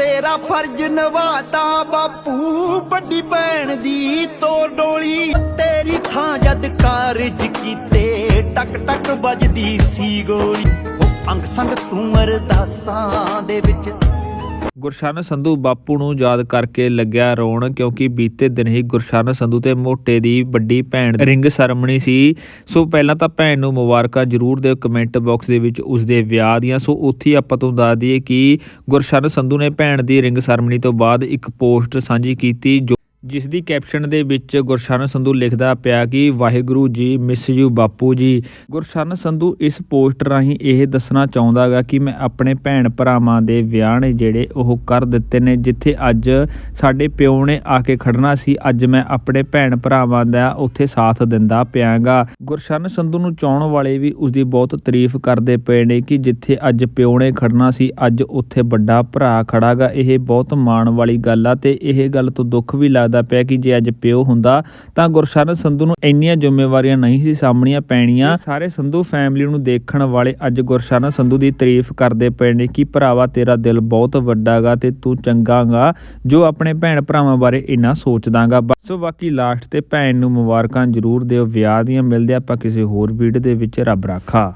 ਤੇਰਾ ਫਰਜ਼ ਨਿਭਾਤਾ ਬਾਪੂ, ਵੱਡੀ ਭੈਣ ਦੀ ਤੋ ਡੋਲੀ। ਤੇਰੀ ਥਾਂ ਜਦ ਕਾਰਜ ਕੀਤੇ, ਟਕ ਟਕ ਵੱਜਦੀ ਸੀ ਗੋਲੀ। ਉਹ ਅੰਗ ਸੰਗ ਤੂੰ ਅਰਦਾਸਾਂ ਦੇ ਵਿੱਚ ਗੁਰਸ਼ਨ ਸੰਧੂ ਬਾਪੂ ਨੂੰ ਯਾਦ ਕਰਕੇ ਲੱਗਿਆ ਰੋਣ ਕਿਉਂਕਿ ਬੀਤੇ ਦਿਨ ਹੀ ਗੁਰਸ਼ਰਨ ਸੰਧੂ ਤੇ ਮੋਟੇ ਦੀ ਵੱਡੀ ਭੈਣ ਰਿੰਗ ਸਰਮਣੀ ਸੀ। ਸੋ ਪਹਿਲਾਂ ਤਾਂ ਭੈਣ ਨੂੰ ਮੁਬਾਰਕਾਂ ਜ਼ਰੂਰ ਦਿਓ ਕਮੈਂਟ ਬਾਕਸ ਦੇ ਵਿੱਚ ਉਸ ਦੇ ਵਿਆਹ ਦੀਆਂ। ਸੋ ਉੱਥੇ ਹੀ ਆਪਾਂ ਤੁਹਾਨੂੰ ਦੱਸ ਦਈਏ ਕਿ ਗੁਰਸ਼ਰਨ ਸੰਧੂ ਨੇ ਭੈਣ ਦੀ ਰਿੰਗ ਸਰਮਣੀ ਤੋਂ ਬਾਅਦ ਇੱਕ ਪੋਸਟ ਸਾਂਝੀ ਕੀਤੀ ਜੋ ਜਿਸ ਦੀ ਕੈਪਸ਼ਨ ਦੇ ਵਿੱਚ ਗੁਰਸ਼ਰਨ ਸੰਧੂ ਲਿਖਦਾ ਪਿਆ ਕਿ, ਵਾਹਿਗੁਰੂ ਜੀ ਮਿਸ ਯੂ ਬਾਪੂ ਜੀ। ਗੁਰਸ਼ਰਨ ਸੰਧੂ ਇਸ ਪੋਸਟ ਰਾਹੀਂ ਇਹ ਦੱਸਣਾ ਚਾਹੁੰਦਾਗਾ ਕਿ ਮੈਂ ਆਪਣੇ ਭੈਣ ਭਰਾਵਾਂ ਦੇ ਵਿਆਹ ਨੇ ਜਿਹੜੇ ਉਹ ਕਰ ਦਿੱਤੇ ਨੇ, ਜਿੱਥੇ ਅੱਜ ਸਾਡੇ ਪਿਓ ਨੇ ਆ ਕੇ ਖੜਨਾ ਸੀ, ਅੱਜ ਮੈਂ ਆਪਣੇ ਭੈਣ ਭਰਾਵਾਂ ਦਾ ਉੱਥੇ ਸਾਥ ਦਿੰਦਾ ਪਿਆਗਾ। ਗੁਰਸ਼ਰਨ ਸੰਧੂ ਨੂੰ ਚਾਹਣ ਵਾਲੇ ਵੀ ਉਸ ਦੀ ਬਹੁਤ ਤਾਰੀਫ ਕਰਦੇ ਪਏ ਨੇ ਕਿ ਜਿੱਥੇ ਅੱਜ ਪਿਓ ਨੇ ਖੜਨਾ ਸੀ, ਅੱਜ ਉੱਥੇ ਵੱਡਾ ਭਰਾ ਖੜਾਗਾ। ਇਹ ਬਹੁਤ ਮਾਣ ਵਾਲੀ ਗੱਲ ਆ ਤੇ ਇਹ ਗੱਲ ਤੋਂ ਦੁੱਖ ਵੀ ਲੱਗਦਾ ਪਿਆ ਕਿ ਜੇ ਅੱਜ ਪਿਓ ਹੁੰਦਾ, ਤਾਂ ਗੁਰਸ਼ਨ ਸੰਧੂ ਨੂੰ ਇੰਨੀਆਂ ਜ਼ਿੰਮੇਵਾਰੀਆਂ ਨਹੀਂ ਸੀ ਸਾਹਮਣੀਆਂ ਪੈਣੀਆਂ। ਸਾਰੇ ਸੰਧੂ ਫੈਮਿਲੀ ਨੂੰ ਦੇਖਣ ਵਾਲੇ ਅੱਜ ਗੁਰਸ਼ਨ ਸੰਧੂ ਦੀ ਤਾਰੀਫ ਕਰਦੇ ਪਏ ਨੇ ਕਿ, ਭਰਾਵਾ, ਤੇਰਾ ਦਿਲ ਬਹੁਤ ਵੱਡਾਗਾ ਤੇ ਤੂੰ ਚੰਗਾਗਾ ਜੋ ਆਪਣੇ ਭੈਣ ਭਰਾਵਾਂ ਬਾਰੇ ਇੰਨਾ ਸੋਚਦਾਗਾ ਸੋ ਬਾਕੀ ਲਾਸਟ ਤੇ ਭੈਣ ਨੂੰ ਮੁਬਾਰਕਾਂ ਜ਼ਰੂਰ ਦਿਓ, ਵਿਆਹ ਦੀਆਂ ਮਿਲਦੇ ਆਪਾਂ ਕਿਸੇ ਹੋਰ ਵੀਡੀਓ ਦੇ ਵਿੱਚ ਰੱਬ ਰਾਖਾ।